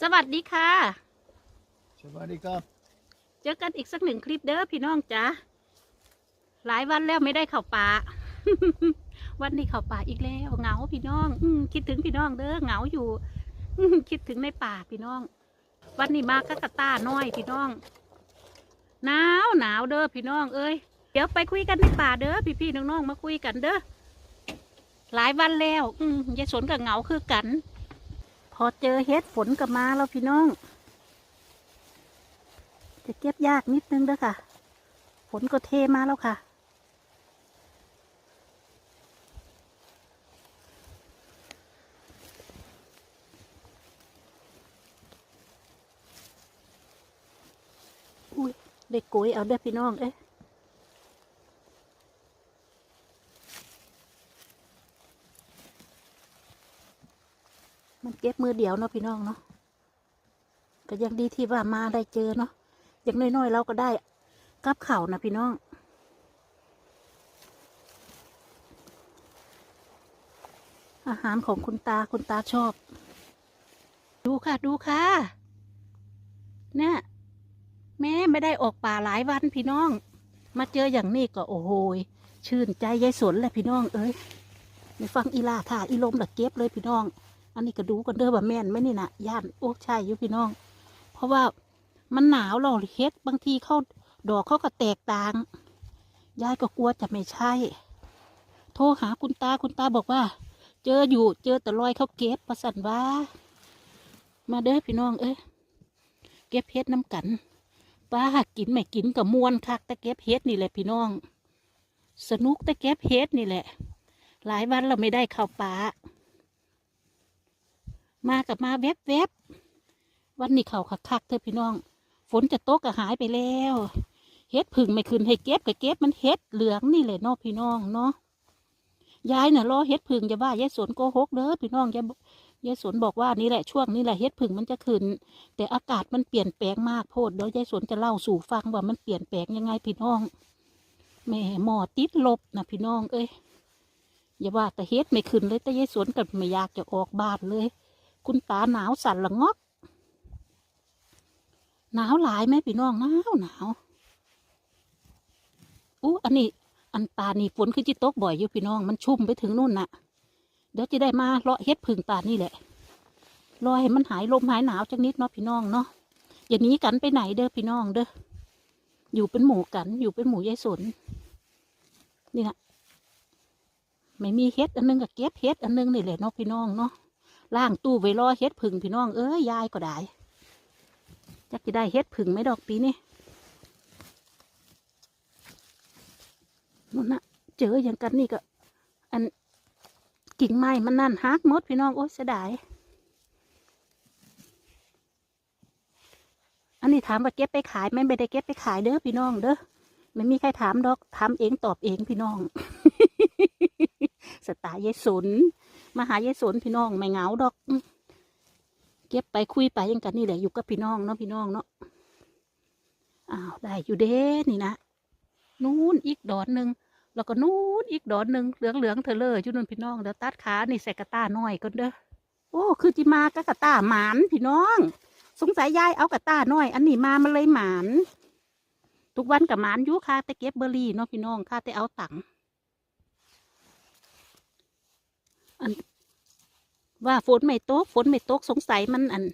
สวัสดีค่ะ สวัสดีครับ เจอกันอีกสักหนึ่งคลิปเด้อพี่น้องจ๋าหลายวันแล้วไม่ได้เข้าป่า วันนี้เข้าป่าอีกแล้วเหงาพี่น้องอมคิดถึงพี่น้องเด้อเหงาอยู่อืมคิดถึงในป่าพี่น้อง วันนี้มากับกระต้าน้อยพี่น้องหนาวหนาวเด้อพี่น้อง เอ้ยเดี๋ยวไปคุยกันในป่าเด้อพี่ๆน้องๆมาคุยกันเด้อหลายวันแล้ว อืมยายสนกับเหงาคือกัน พอเจอเฮ็ดฝนกับมาแล้วพี่น้อง จะเก็บยากนิดนึงเด้อค่ะ ฝนก็เทมาแล้วค่ะ อุ้ยได้โกยเอาเด้พี่น้อง เอ้ย มือเดียวเนาะพี่น้องเนาะก็ยังดีที่ว่ามาได้เจอเนาะอย่างน้อยๆเราก็ได้กับข่านะพี่น้อง อาหารของคุณตาคุณตาชอบ ดูค่ะดูค่ะเนี่ยแม่ไม่ได้ออกป่าหลายวันพี่น้อง มาเจออย่างนี้ก็โอ้โหชื่นใจยายสนแหละพี่น้อง เอ้ยไปฟังอีลาถ่าอีลมหละเก็บเลยพี่น้อง อันนี้ก็ดูกันเด้อว่าแม่นไหมนี่นะย่านโอ้ใช่อยู่พี่น้อง เพราะว่ามันหนาวเราเฮ็ดบางทีเขาดอกเขาก็แตกต่าง ยายก็กลัวจะไม่ใช่ โทรหาคุณตาคุณตาบอกว่า เจออยู่เจอแต่รอยเขาเก็บประสันว่า มาเด้อพี่น้อง เอ้ยเก็บเฮ็ดน้ำกันป้ากินไม่กินกับมวนคักแต่เก็บเฮ็ดนี่แหละพี่น้อง สนุกแต่เก็บเฮ็ดนี่แหละ หลายวันเราไม่ได้เข้าป่า มากับมาแวบแวบวันนี้เขาคักๆเธอพี่น้อง ฝนจะตกก็หายไปแล้วเฮ็ดผึ่งไม่ขึ้นให้เก็บก็เก็บมันเฮ็ดเหลืองนี่แหละเนาะพี่น้องเนาะยายน่ะรอเฮ็ดผึ่งจะว่ายายสวนโกหกเด้อพี่น้องยายยายสวนบอกว่านี่แหละช่วงนี้แหละเฮ็ดผึ่งมันจะขึ้น แต่อากาศมันเปลี่ยนแปลงมากโพดเดี๋ยวยายสวนจะเล่าสู่ฟังว่ามันเปลี่ยนแปลงยังไงพี่น้องแม่หมอติดลบนะพี่น้องเอ้ยอย่าว่าแต่เฮ็ดไม่ขึ้นเลยแต่ยายสวนก็ไม่อยากจะออกบ้านเลย คุณตาหนาวสั่นละงอก หนาวหลายไหมพี่น้องหนาวหนาวอู้อันนี้ อันตานี่ฝนคือจิตกบ่อยอยู่พี่น้อง มันชุ่มไปถึงนู่นน่ะ เดี๋ยวจะได้มาเลาะเฮ็ดผึ่งตานี่แหละ รอให้มันหายลมหายหนาวจังนิดเนาะพี่น้องเนาะ อย่าหนีกันไปไหนเด้อพี่น้องเด้อ อยู่เป็นหมู่กัน อยู่เป็นหมู่ยายสน นี่นะไม่มีเฮ็ดอันนึงกับเก็บเฮ็ดอันนึงนี่แหละเนาะพี่น้องเนาะ ล่างตู้ไว้รอเฮ็ดผึ่งพี่น้องเอ้ยยายก็ได้จักจะได้เฮ็ดผึ่งไหมดอกปีนี้นู่นนะเจออย่างกันนี่ก็ อันกิ่งไม้มันนั่นฮักมดพี่น้องโอ้ยเสียดายอันนี้ถามว่าเก็บไปขายไหมไม่ได้เก็บไปขายเด้อพี่น้องเด้อไม่มีใครถามดอกถามเองตอบเองพี่น้อง สไตล์ยายสน มาหายายสนพี่น้องไม่เหงาดอก เก็บไปคุยไปยังกันนี่แหละอยู่กับพี่น้องเนาะพี่น้องเนาะอ้าวได้อยู่เด้นี่นะนู้นอีกดอนหนึ่งแล้วก็นู้นอีกดอนหนึ่งเหลืองเหลืองเธอเลยจุนนพี่น้องเดี๋ยวตัดขานี่ใส่กระต้าน้อยก่อนเด้อโอ้คือจิมากับกระต้าหมานพี่น้อง สงสัยยายเอากระต้าน้อย อันนี้มามันเลยหมานทุกวันกับหมานยุค่าแต่เก็บเบอร์รี่เนาะพี่น้องค่าแต่เอาตังค์ ว่าฝนไม่ตกฝนไม่ตกสงสัยมันอัน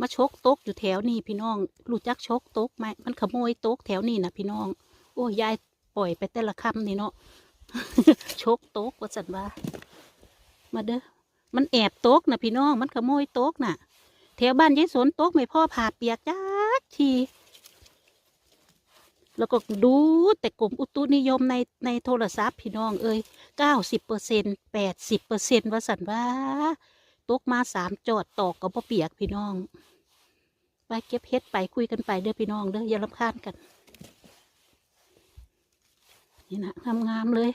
มาชกตกอยู่แถวนี้พี่น้องรู้จักชกตกไหมมันขโมยตกแถวนี้นะพี่น้อง โอ้ยายปล่อยไปแต่ละคำนี่เนาะชกตกว่าสันว่ามาเด้อมันแอบตกนะพี่น้องมันขโมยตกน่ะ แถวบ้านยายสนตกไม่พ่อผ่าเปียกจักทีแล้วก็ดูแต่กลุ่มอุตุนิยมในในโทรศัพท์พี่น้องเอ้ยเก้าสิบเปอร์เซ็นแปดสิบเปอร์เซ็นว่าสันว่า ตกมาสามจอดตอกก็บ่เปียกพี่น้อง ไปเก็บเฮ็ดไปคุยกันไปเด้อพี่น้องเด้ออย่ารำคาญกัน นี่นะงามๆเลย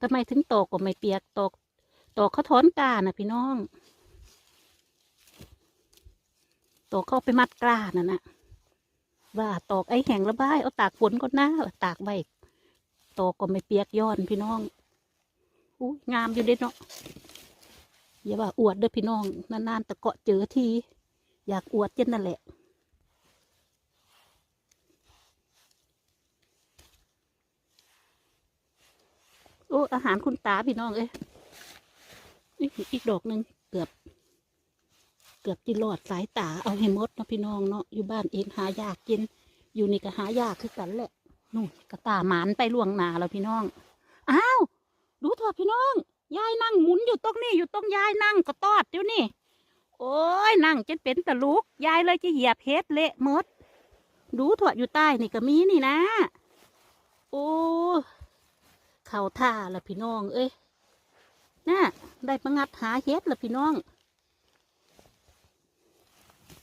ทำไมถึงตอกก็ไม่เปียกตอกตอกเขาถอนกล้านะพี่น้องตอกเข้าไปมัดกล้านั่นนะว่าตอกไอ้แห้งระบายเอาตากฝนก่อนนะตากไว้ตอกก็ไม่เปียกย้อนพี่น้อง อู้งามอยู่เด็ดเนาะอย่าว่าอวดเด้อพี่น้องนานๆแต่เกาะเจอทีอยากอวดเจนนั่นแหละโอ้อาหารคุณตาพี่น้องเอ้ยอีกดอกหนึ่งเกือบ เกือบจิรอดสายตาเอาให้หมดเนาะพี่น้องเนาะอยู่บ้านเองหายากกิน อยู่นี่ก็หายากคือกันแหละนู่นกระตาหมานไปล่วงหนาแล้วพี่น้องอ้าว ดูเถอะพี่น้อง ยายนั่งหมุนอยู่ตรงนี้อยู่ตรงยายนั่งก็ตอดอยู่นี่โอ้ยนั่งจนเป็นตะลุก ยายเลยจะเหยียบเฮ็ดเละมด ดูเถอะอยู่ใต้นี่ก็มีนี่นะ โอ้เข่าท่าละพี่น้อง เอ้ยน่ะได้ประงัดหาเฮ็ดละพี่น้อง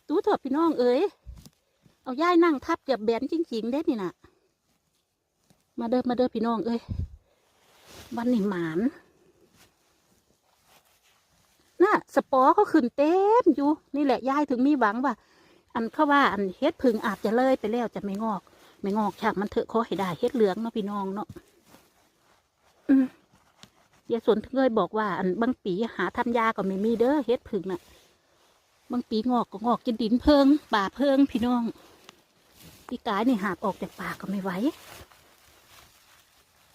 ดูเถอะพี่น้องเอ้ยเอาย่ายนั่งทับเกือบแบนจริงๆได้นี่นะมาเด้อมาเด้อพี่น้องเอ้ย วันนี้หมานน่ะสปอร์เขาขึ้นเต็มอยู่ นี่แหละยายถึงมีหวังว่า อันเขาว่าอันเฮ็ดพึ่งอาจจะเลยไปแล้วจะไม่งอก ไม่งอกฉากมันเถอะขอให้ได้เฮ็ดเหลืองเนาะพี่น้องเนาะยายสนถึงเคยบอกว่า อันบางปีหาทำยาก็ไม่มีเด้อเฮ็ดผึ่งน่ะ บางปีงอกก็งอกจนดินเพิงป่าเพิงพี่น้องปีกายนี่หาบออกจากป่าก็ไม่ไหว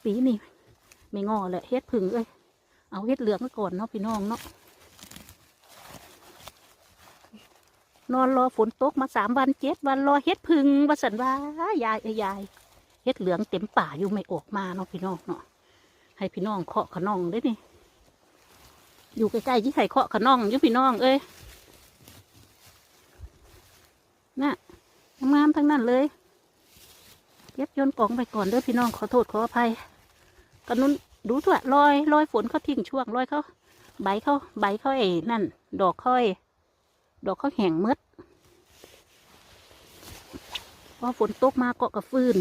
ปีนี่ ไม่งอแหละเฮ็ดผึ่งเอ้ยเอาเฮ็ดเหลืองไว้ก่อนเนาะพี่น้องเนาะนอนรอฝนตกมาสามวันเจ็ดวันรอเฮ็ดผึ่งว่าสันว่ายายยายเฮ็ดเหลืองเต็มป่าอยู่ไม่ออกมาเนาะพี่น้องเนาะให้พี่น้องเคาะขะน่องได้นี่อยู่ใกล้ๆที่ไข่เคาะขะน่องอยู่พี่น้องเอ้ยน่ะงามๆทั้งนั้นเลยเก็บโยนกล่องไปก่อนเด้อพี่น้องขอโทษขออภัยกันนุน ดูถั่วลอยลอยฝนเขาทิ้งช่วงลอยเขาใบเขาใบเขาไอ้นั่น ดอกเขาไอ้ดอกเขาแห้งมืดพอฝนตกมาเกาะกับฟืน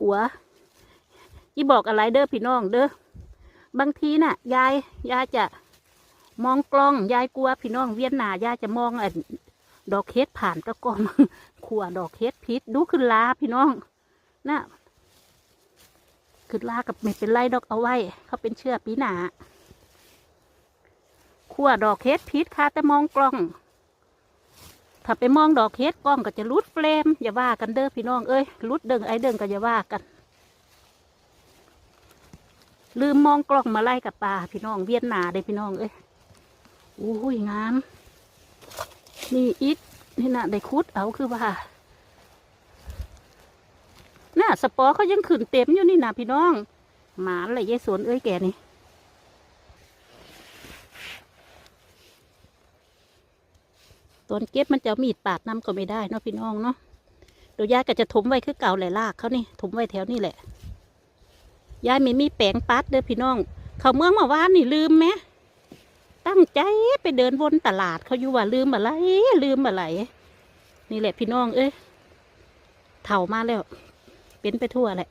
กลัวยี่บอกอะไรเด้อพี่น้องเด้อบางทีน่ะ ยายยายจะมองกล้องยายกลัวพี่น้องเวียนหนายายจะมองอ ดอกเฮ็ดผ่านก็กล้องขัวดอกเฮ็ดพิษดูขึ้นลาพี่น้องน่ะขึ้นลากับไม่เป็นไรดอกเอาไว้ เขาเป็นเชื่อปีหนาขัวดอกเฮ็ดพิษค่ะแต่มองกล้อง ถ้าไปมองดอกเฮ็ดกล้องก็จะรุดเฟรมอย่าว่ากันเด้อพี่น้องเอ้ยรุดเดิงไอเดิงก็อย่าว่ากันลืมมองกล้องมาไล่กับปลาพี่น้องเวียนหนาเด้พี่น้องเอ้ยอู้ยงาม นี่อีกนี่นะได้คุดเอาคือว่าน่ะสปอร์เขายังขึ้นเต็มอยู่นี่นะพี่น้อง หมาอะไรยายสวนเอ้ยแกนี่ตอนเก็บมันจะมีดปาดน้ำก็ไม่ได้เนาะพี่น้องเนาะเดี๋ยวยายก็จะถมไว้คือเก่าแหละลากเขานี่ถมไว้แถวนี่แหละยายไม่มีแปลงปัดเด้อพี่น้อง เขาเมืองมาว่านี่ลืมไหม ตั้งใจไปเดินวนตลาดเขาอยู่ว่าลืมอะไร ลืมอะไร นี่แหละพี่น้อง เอ้ยเถ่ามาแล้ว เป็นไปทั่วแหละ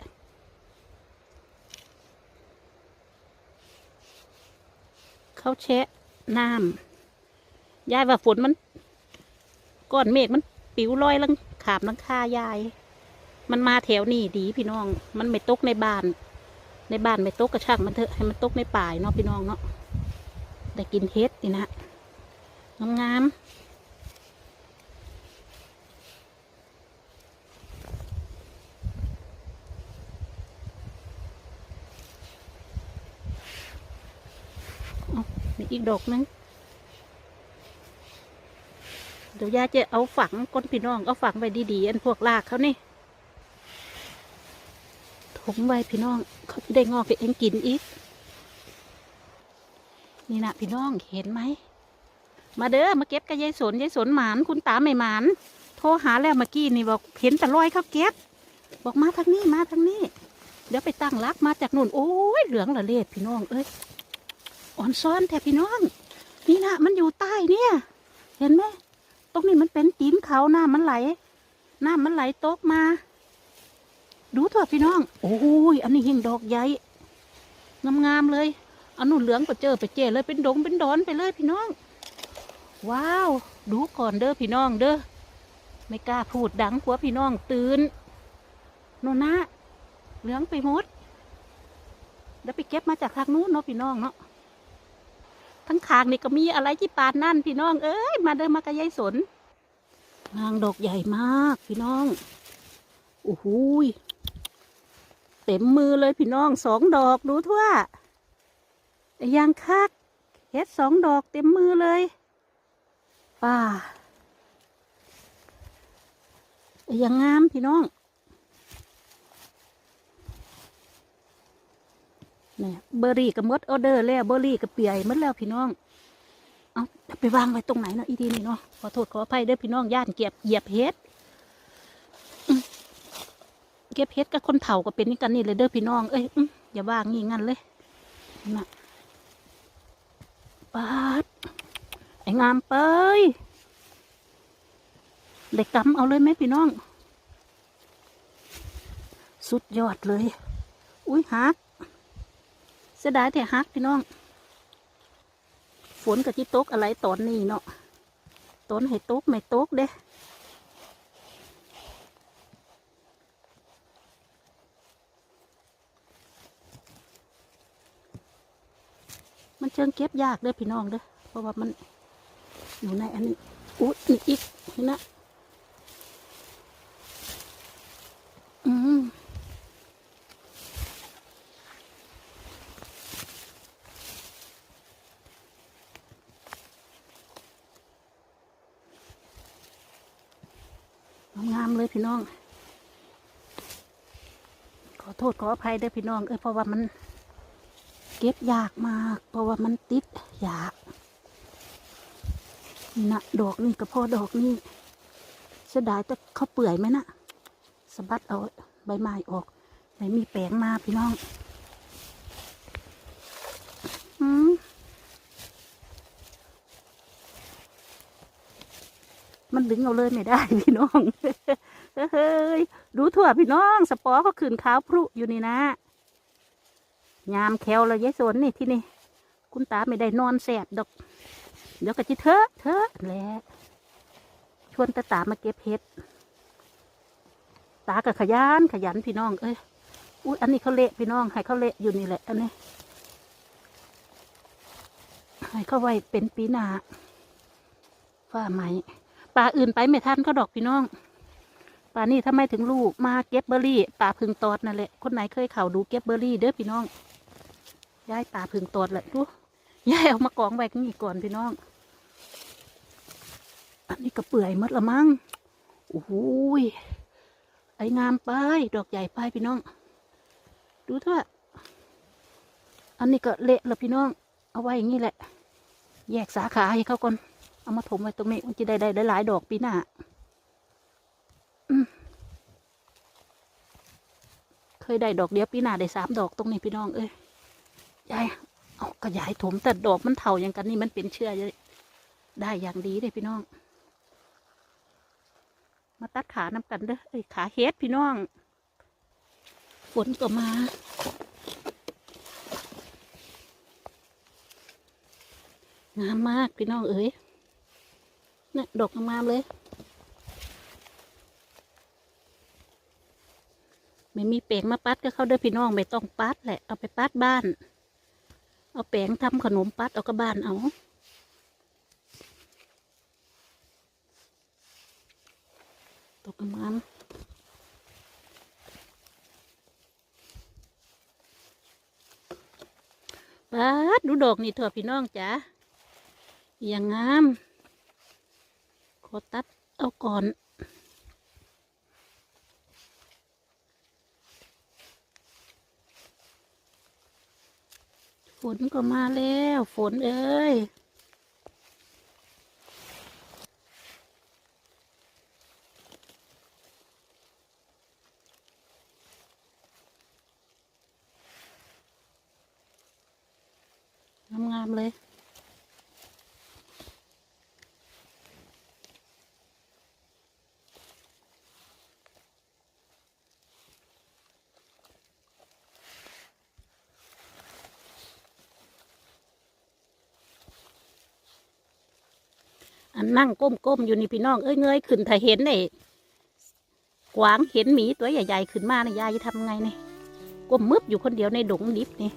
เขาแชะน้ำยายว่าฝนมันก้อนเมฆมันปิวลอยลังขาบลังคายาย มันมาแถวนี้ดีพี่น้อง มันไม่ตกในบ้าน ในบ้านไม่ตกกระชางมันเถอะให้มันตกในป่ายเนาะพี่น้องเนาะ ได้กินเฮ็ดนี่นะงามๆเอามีอีกดอกนึงเดี๋ยวยาจะเอาฝังก้นพี่น้องเอาฝังไว้ดีๆอันพวกรากเขานี่ถมไว้พี่น้องเขาจะได้งอกให้เองกินอีก นี่นะพี่น้องเห็นไหม มาเด้อมาเก็บกับยายสนยายสนหมานคุณตาไม่หมานโทรหาแล้วเมื่อกี้นี่บอกเห็นแต่รอยเขาเก็บ บอกมาทางนี้มาทางนี้ เดี๋ยวไปตั้งรักมาจากนู่นโอ้ยเหลืองละเลดพี่น้องเอ้ยอ่อนซ้อนแท้พี่น้อง นี่นะมันอยู่ใต้เนี่ย เห็นไหมตรงนี้มันเป็นตีนเขาน้ำมันไหลหน้ำมันไหลตกมา ดูเถอะพี่น้อง โอ้ยอันนี้หิ่งดอกใหญ่งามๆเลย อันนู้นเหลืองก็เจอไปเจเลยเป็นดงเป็นดอนไปเลยพี่น้อง ว้าว ดูก่อนเด้อพี่น้องเด้อไม่กล้าพูดดังกลัวพี่น้องตื่นโนนะเหลืองไปหมดแล้วไปเก็บมาจากทางนู้นเนาะพี่น้องเนาะทั้งคางนี่ก็มีอะไรที่ปานนั่นพี่น้อง เอ้ยมาเดินมากระยายสนนางดอกใหญ่มากพี่น้องโอ้โหเต็มมือเลยพี่น้องสองดอกดูทั่ว แต่ยังคักเฮ็ดสองดอกเต็มมือเลยป้าแต่ยังงามพี่น้องเนี่ยเบอร์รี่ก็หมดออเดอร์แล้วเบอร์รี่ก็เปียมดแล้วพี่น้อง เอาไปวางไว้ตรงไหนเนาะอีทีนี่เนาะขอโทษขออภัยเด้อพี่น้องย่านเก็บเหยียบเฮ็ดเก็บเฮ็ดกับคนเฒ่าก็เป็นนี่กันนี่เลยเด้อพี่น้อง เอ้ยอย่าว่างงี้งั้นเลยน่ะ ปาดไอ้งามเปยเด็กกำเอาเลยไหมพี่น้อง สุดยอดเลย อุ้ยฮัก เสียดายแต่ฮักพี่น้อง ฝนกับที่ตกอะไรตอนนี้เนาะตอนให้ตกไม่ตกเด้ มันเชิงเก็บยากเด้อพี่น้องเด้อเพราะว่ามันอยู่ในอันนี้อุ๊ยนี่อีกนี่นะอืมงามเลยพี่น้อง ขอโทษขออภัยเด้วยพี่น้อง เอ้ยเพราะว่ามัน ก็บยากมาก เพราะว่ามันติดยากนี่นะดอกนี่กับพ่อดอกนี่เสียดายแต่เขาเปื่อยไหมนะสะบัดเอาใบไม้ออกไม่มีแปลงมาพี่น้องอืมมันดึงเอาเลยไม่ได้พี่น้อง เฮ้ย ดูทั่วพี่น้อง สปอร์เขาขืนขาวพรุอยู่นี่นะ ยามแควเลยยายสนนี่ที่นี่ คุณตาไม่ได้นอนแสบดอก เดี๋ยวก็จิเถอะเถอะแหละชวนตาตามาเก็บเห็ด ตาก็ขยันขยันพี่น้อง เอ้ยอุ้ยอันนี้เขาเละพี่น้อง ให้เขาเละอยู่นี่แหละ อันนี้ ให้เขาไว้เป็นปีหน้าฝ้าไหมปลาอื่นไปไม่ทันก็ดอกพี่น้องปลานี่ทำไมถึงลูกมาเก็บเบอร์รี่ปลาพึงตอดนั่นแหละ คนไหนเคยเข่าดูเก็บเบอร์รี่เด้อพี่น้อง ย้ายปลาพึงตอดแหละดูย้ายเอามากองไว้กันนี่ก่อนพี่น้อง อันนี้ก็เปื่อยมดละมั้งโอ้โหยไอ้งามไปดอกใหญ่ไปพี่น้อง ดูเถอะอันนี้ก็เละแล้วพี่น้อง เอาไว้อย่างนี้แหละ แยกสาขาให้เขาก่อน เอามาถมไว้ตรงนี้มันจะได้ได้หลายๆดอกปีหน้าเคยได้ดอกเดียวปีหน้าได้สามดอกตรงนี้พี่น้องเอ้ย ยายเอาขยายถมแต่ดอกมันเท่าอย่างกันนี่มันเป็นเชื่อได้อย่างดีเลยพี่น้อง มาตัดขาน้ำกันเด้อเอ้ยขาเฮ็ดพี่น้องฝนก็มา งามมากพี่น้องเอ้ยนี่ดอกงามเลย ไม่มีแปลงมาปัดก็เข้าเด้อพี่น้องไม่ต้องปัดแหละเอาไปปัดบ้าน เอาแปลงทำขนมปัดเอาก็บ้านเอาตกงามๆปัดดูดอกนี่เถอะพี่น้องจ๋าอย่างงาม ขอตัดเอาก่อน นก็มาแล้ว ฝนเอ้ย อันนั่งก้มๆอยู่นี่พี่น้องเอ้ยเงยขึ้นถ้าเห็นเนี่ยกวางเห็นหมีตัวใหญ่ๆขึ้นมาเนี่ยยายจะทำไงเนี่ยก้มมึบอยู่คนเดียวในดงดิบนี่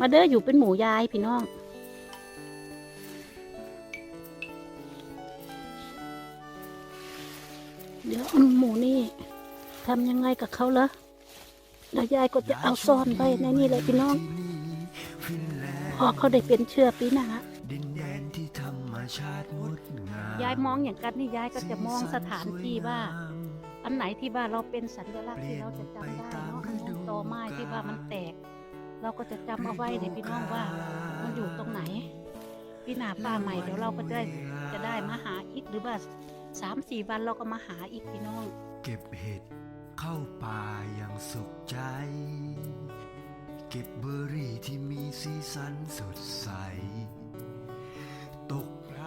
มาเด้ออยู่เป็นหมูยายพี่น้อง เดี๋ยวหมูนี่ทำยังไงกับเขาเหรอเดี๋ยวยายก็จะเอาซ่อนไว้ในนี่เลยพี่น้อง พอเขาได้เป็นเชื่อปีหน้า ชาติงดงามยายมองอย่างกันนี่ยายก็จะมองสถานที่ว่า อันไหนที่ว่าเราเป็นสัญลักษณ์ที่เราจะจำได้เนาะอันนู้นตอไม้ที่ว่ามันแตก เราก็จะจำเอาไว้ในพี่น้องว่ามันอยู่ตรงไหน พี่หนาป่าใหม่เดี๋ยวเราก็ได้จะได้มาหาอีกหรือว่าสามสี่วันเราก็มาหาอีกพี่น้อง เก็บเห็ดเข้าป่าอย่างสุขใจ เก็บเบอร์รี่ที่มีสีสันสดใสตก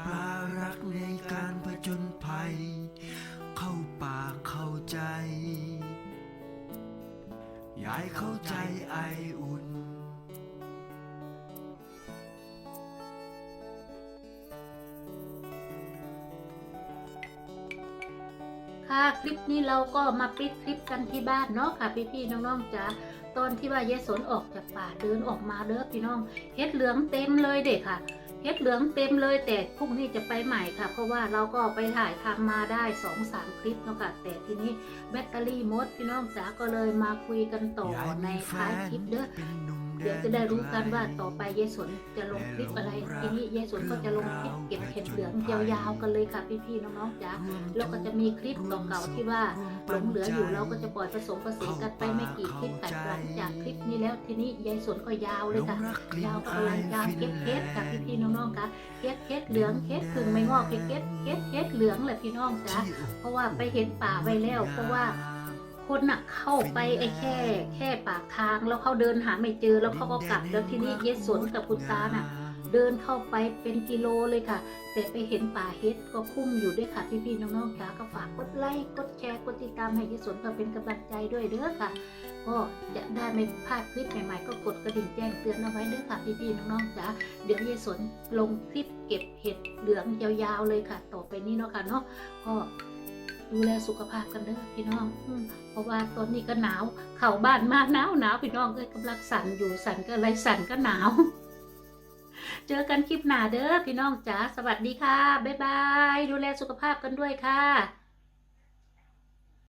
ปลารักในการผจญภัย เข้าป่าเข้าใจ ยายเข้าใจไออุ่น ค่ะคลิปนี้เราก็มาปิดคลิปกันที่บ้านเนาะค่ะพี่ๆน้องๆจ๋าตอนที่ว่าเยสนออกจากป่าเดินออกมาเด้อพี่น้องเฮ็ดเหลืองเต็มเลยเด็กค่ะ เฮ็ดเหลืองเต็มเลยแต่พรุ่งนี้จะไปใหม่ค่ะ เพราะว่าเราก็ไปถ่ายทำมาได้สองสามคลิปเนาะค่ะแต่ทีนี้แบตเตอรี่หมดพี่น้องจ๋าก็เลยมาคุยกันต่อในท้ายคลิปเด้อ เดี๋ยวจะได้รู้กันว่าต่อไปเยายสนจะลงคลิปอะไรทีนี้เยายสนก็จะลงคลิปเก็บเห็ดเหลืองยาวๆกันเลยค่ะพี่ๆน้องๆจ๋าแล้วก็จะมีคลิปเก่าๆที่ว่าหลงเหลืออยู่เราก็จะปล่อยผสมผสานกันไปไม่กี่คลิปแต่หลังจากคลิปนี้แล้วทีนี้ยายสนก็ยาวเลยค่ะยาวก็กำลังยาวเก็บเห็ดค่ะพี่ๆน้องๆค่ะเก็บเห็ดเหลืองเห็ดถึงไม่งอกเก็บเก็บเก็บเห็ดเหลืองแหละพี่น้องจ๋าเพราะว่าไปเห็นป่าไว้แล้วเพราะว่า คนน่ะเข้าไปไอ้แค่ แค่ปากทางแล้วเขาเดินหาไม่เจอแล้วเขาก็กลับแล้วทีนี้เยสสนกับคุณตาน่ะ เดินเข้าไปเป็นกิโลเลยค่ะ แต่ไปเห็นป่าเฮ็ดก็คุ้มอยู่ด้วยค่ะพี่ๆน้องๆค่ะก็ฝากกดไลค์กดแชร์กดติดตามให้เยสสนเพื่อเป็นกำลังใจด้วยเด้อค่ะ ก็จะได้ไม่พลาดคลิปใหม่ๆ ก็กดกระดิ่งแจ้งเตือนเอาไว้เด้อค่ะพี่ๆน้องๆจ๋าเดี๋ยวเยสนลงคลิปเก็บเห็ดเหลืองยาวๆเลยค่ะ ต่อไปนี้เนาะค่ะเนาะก็ดูแลสุขภาพกันเด้อพี่น้องอืม เพราะว่าตอนนี้ก็หนาว เข่าบ้านมากหนาวหนาวพี่น้องเอ้ยกำลังสั่นอยู่สั่นก็อะไรสั่นก็หนาว เจอกันคลิปหน้าเด้อพี่น้องจ๋าสวัสดีค่ะบ๊ายบาย ดูแลสุขภาพกันด้วยค่ะ